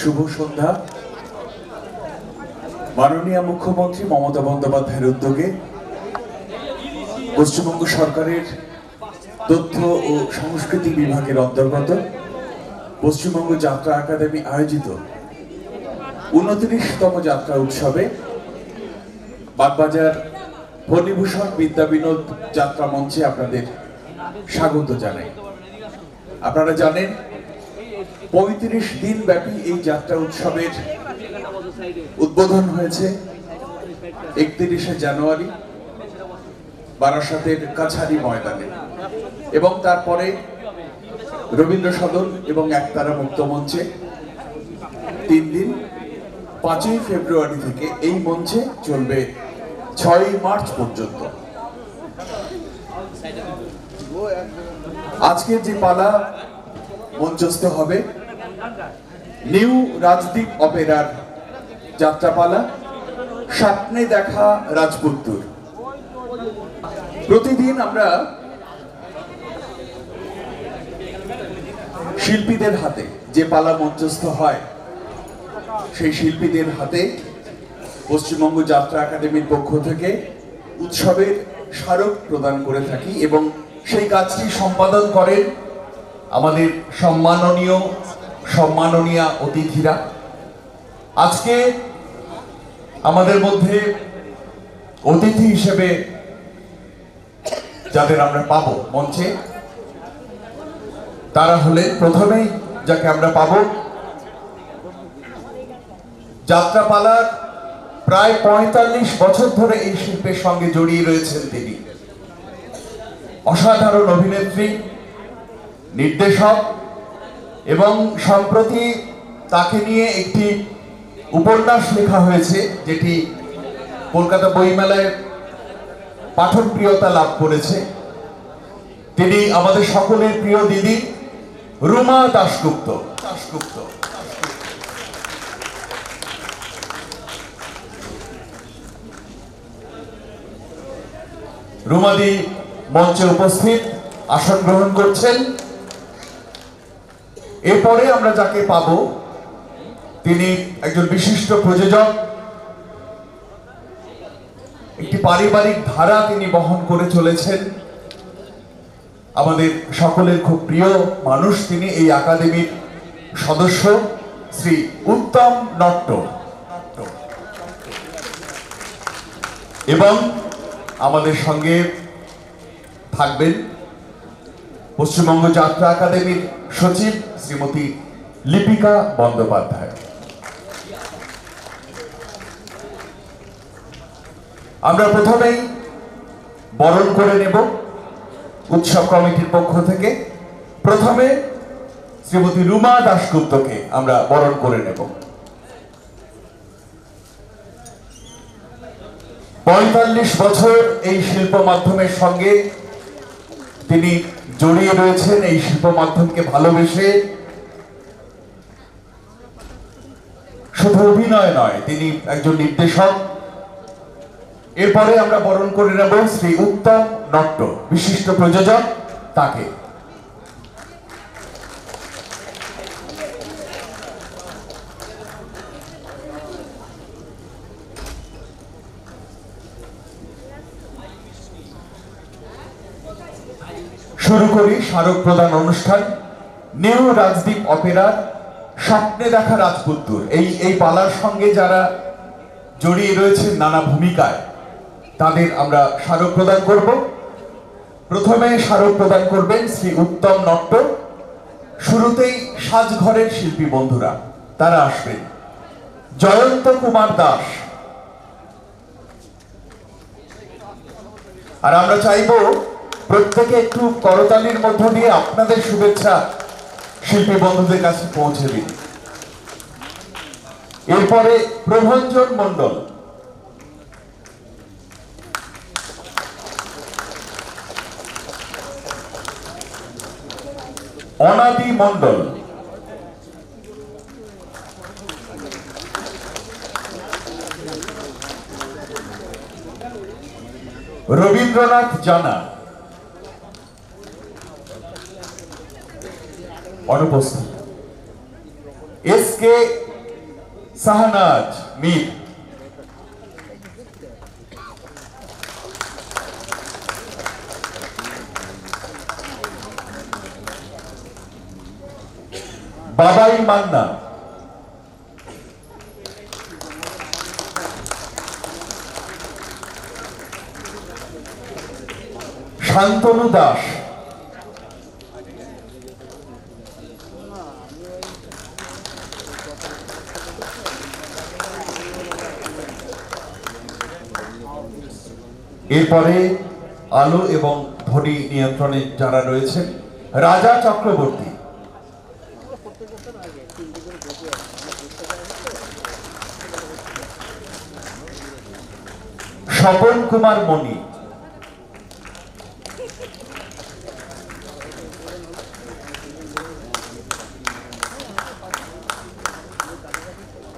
শুভ সন্ধ্যা। মাননীয় মুখ্যমন্ত্রী মমতা বন্দ্যোপাধ্যায়ের উদ্যোগে পশ্চিমবঙ্গ সরকারের তথ্য ও সংস্কৃতি বিভাগের অন্তর্গত পশ্চিমবঙ্গ যাত্রা একাডেমি আয়োজিত উনত্রিশতম যাত্রা উৎসবে বাগবাজার ফণিভূষণ বিদ্যা বিনোদ যাত্রা মঞ্চে আপনাদের স্বাগত জানাই। আপনারা জানেন পঁয়ত্রিশ দিন ব্যাপী এই যাত্রা উৎসবের উদ্বোধন হয়েছে একত্রিশে জানুয়ারি বারাসাতের কাছারি ময়দানে। এবং তারপরে রবীন্দ্র সদন এবং একতারা মুক্ত মঞ্চে তিন দিন, পাঁচই ফেব্রুয়ারি থেকে এই মঞ্চে চলবে ছয়ই মার্চ পর্যন্ত। আজকের যে পালা মঞ্চস্থ হবে নিউ রাজদীপ অপেরার যাত্রাপালা, স্বপ্নে দেখা রাজপুত্তুর প্রতিদিন আমরা শিল্পীদের হাতে যে পালা মঞ্চস্থ হয়, সেই শিল্পীদের হাতে পশ্চিমবঙ্গ যাত্রা একাডেমির পক্ষ থেকে উৎসবের স্মারক প্রদান করে থাকি এবং সেই কাজটি সম্পাদন করেন আমাদের সম্মাননীয় সম্মাননীয় অতিথিরা, আজকে আমাদের মধ্যে অতিথি হিসেবে যাদের আমরা পাবো মঞ্চে, তারা হলে প্রথমেই যাকে আমরা পাবো যাত্রাপালার প্রায় পঁয়তাল্লিশ বছর ধরে এই শিল্পের সঙ্গে জড়িয়ে রয়েছেন তিনি। অসাধারণ অভিনেত্রী, নির্দেশক এবং সম্প্রতি তাকে নিয়ে একটি উপন্যাস লেখা হয়েছে, যেটি কলকাতা বইমেলায় পাঠক প্রিয়তা লাভ করেছে। তিনি আমাদের সকলের প্রিয় দিদি রুমা দাশগুপ্ত। দাশগুপ্ত। রুমাদি মঞ্চে উপস্থিত, আসন গ্রহণ করছেন। এরপরে আমরা যাকে পাব, তিনি একজন বিশিষ্ট প্রযোজক, একটি পারিবারিক ধারা তিনি বহন করে চলেছেন। আমাদের সকলের খুব প্রিয় মানুষ তিনি, এই একাডেমির সদস্য, শ্রী উত্তম নট্ট। এবং আমাদের সঙ্গে থাকবেন পশ্চিমবঙ্গ যাত্রা একাডেমির সচিব শ্রীমতী লিপিকা বন্দ্যোপাধ্যায়। আমরা প্রথমেই বরণ করে নেব উৎসব কমিটির পক্ষ থেকে। প্রথমে শ্রীমতী রুমা দাশগুপ্তকে আমরা বরণ করে নেব। পঁয়তাল্লিশ বছর এই শিল্প মাধ্যমের সঙ্গে তিনি জড়িয়ে রয়েছেন এই শিল্প মাধ্যমকে ভালোবেসে। শুধু অভিনয় নয়, তিনি একজন নির্দেশক। এরপরে আমরা বরণ করে নেব শ্রী উত্তম নট্ট বিশিষ্ট প্রযোজক তাকে। শুরু করি স্মারক প্রদান অনুষ্ঠান। নিউ রাজদীপ অপেরার স্বপ্নে দেখা রাজপুত্তুর। এই এই পালার সঙ্গে যারা জড়িয়ে রয়েছেন নানা ভূমিকায়, তাদের আমরা স্মারক প্রদান করব। প্রথমে স্মারক প্রদান করবেন শ্রী উত্তম নট্ট। শুরুতেই সাজঘরের শিল্পী বন্ধুরা, তারা আসবেন। জয়ন্ত কুমার দাস। আর আমরা চাইব প্রত্যেকে একটু করতালির মধ্য দিয়ে আপনাদের শুভেচ্ছা শিল্পী বন্ধুদের কাছে পৌঁছে দিন। এরপরে প্রভঞ্জন মন্ডল অনাদি মন্ডল রবীন্দ্রনাথ জানা। অনুপস্থিত এস কে সাহানাজ মীর বাবাই মান্না। শান্তনু দাস। এরপরে আলো এবং ধ্বনি নিয়ন্ত্রণে যারা রয়েছেন রাজা চক্রবর্তী। স্বপন কুমার মণি।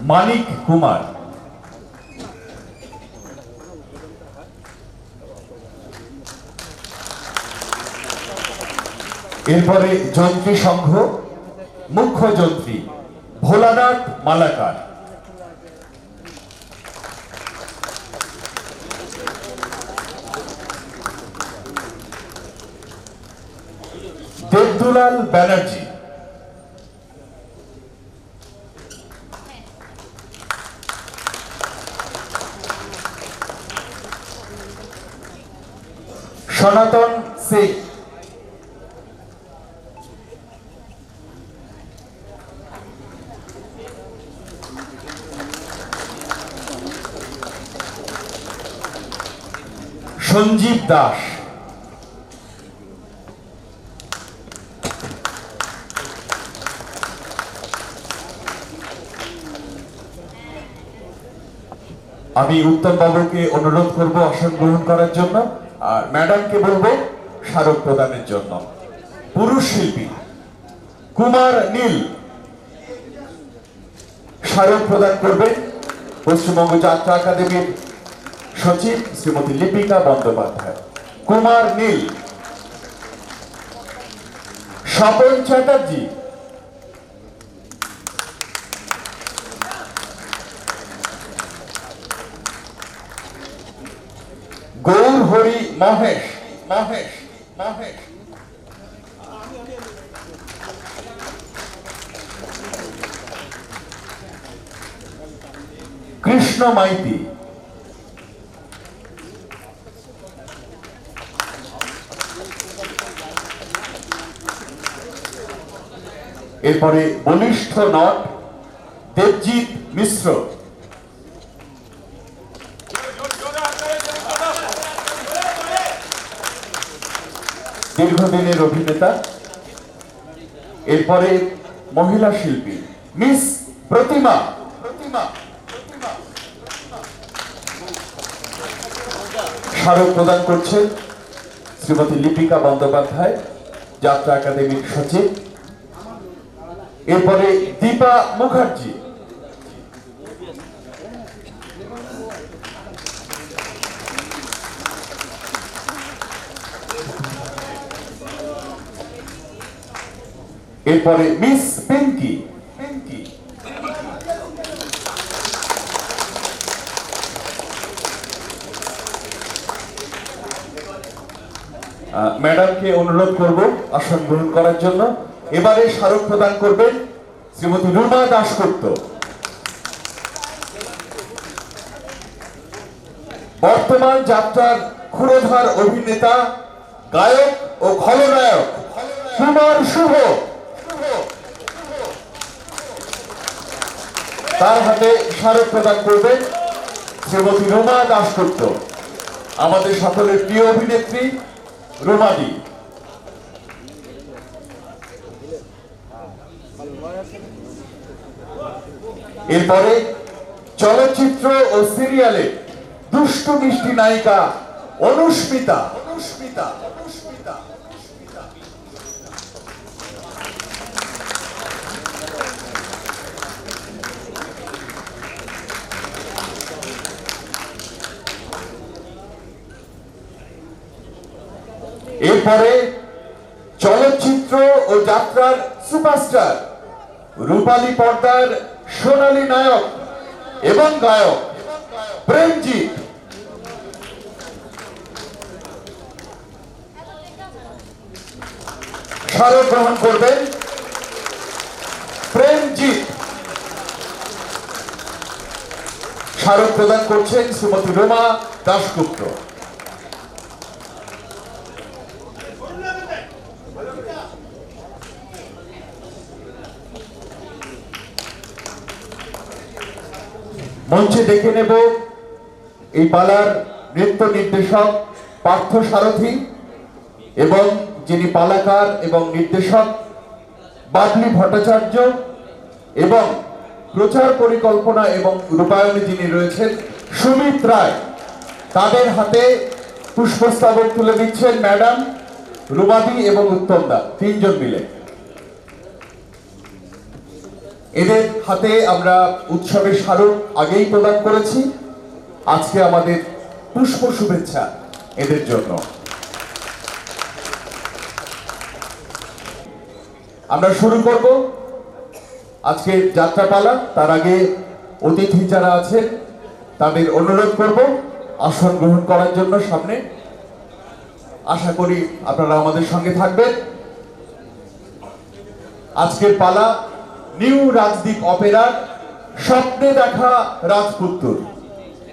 মানিক কুমার। এরপরে যন্ত্রী সংঘ মুখ্য যন্ত্রী ভোলানাথ মালাকার। দেবদুলাল ব্যানার্জি। সনাতন সিং সঞ্জীব দাস আমি উত্তম বাবুকে অনুরোধ করব আসন গ্রহণ করার জন্য, আর ম্যাডামকে বলব স্মারক প্রদানের জন্য। পুরুষ শিল্পী, কুমার নীল। স্মারক প্রদান করবেন পশ্চিমবঙ্গ যাত্রা একাডেমির সচিব শ্রীমতী লিপিকা বন্দ্যোপাধ্যায়। কুমার নীল। স্বপন চ্যাটার্জি। গৌর হরি মহেশ। মহেশ মহেশ। কৃষ্ণ মাইতি। এরপরে বলিষ্ঠ নট দেবজিৎ মিশ্র। দীর্ঘদিনের অভিনেতা। এরপরে মহিলা শিল্পী, মিস প্রতিমা। স্মারক প্রদান করছেন শ্রীমতী লিপিকা বন্দ্যোপাধ্যায়, যাত্রা একাডেমির সচিব। এরপরে দীপা মুখার্জি। এরপরে মিস পিঙ্কি। ম্যাডামকে অনুরোধ করব আসন গ্রহণ করার জন্য। এবারে স্মারক প্রদান করবেন শ্রীমতী রুমা দাসগুপ্ত বর্তমান যাত্রার ক্ষুরধার অভিনেতা, গায়ক ও খলনায়ক কুমার শুভ। তার হাতে স্মারক প্রদান করবেন শ্রীমতী রোমা দাসগুপ্ত আমাদের সকলের প্রিয় অভিনেত্রী রোমাদি। এরপরে চলচ্চিত্র ও সিরিয়ালে দুষ্টু মিষ্টি নায়িকা অনুস্মিতা। অনুস্মিতা অনুস্মিতা এরপরে চলচ্চিত্র ও যাত্রার সুপারস্টার রূপালী পর্দার সোনালী নায়ক এবং গায়ক প্রেমজিৎ। স্মারক গ্রহণ করবেন প্রেমজিৎ। স্মারক প্রদান করছেন শ্রীমতী রোমা দাশগুপ্ত। মঞ্চে ডেকে নেব এই পালার নৃত্য নির্দেশক পার্থ সারথী এবং যিনি পালাকার এবং নির্দেশক বাবলি ভট্টাচার্য এবং প্রচার পরিকল্পনা এবং রূপায়ণে যিনি রয়েছেন সুমিত রায়, তাদের হাতে পুষ্পস্তবক তুলে দিচ্ছেন ম্যাডাম রুমাদি এবং উত্তমদা, তিনজন মিলে। এদের হাতে আমরা উৎসবের স্মারক আগেই প্রদান করেছি। আজকে আমাদের পুষ্প শুভেচ্ছা এদের জন্য। আমরা শুরু করব আজকে যাত্রাপালা। তার আগে অতিথি যারা আছেন, তাদের অনুরোধ করব আসন গ্রহণ করার জন্য সামনে। আশা করি আপনারা আমাদের সঙ্গে থাকবেন। আজকের পালা নিউ রাজদীপ অপেরার স্বপ্নে দেখা রাজপুত্র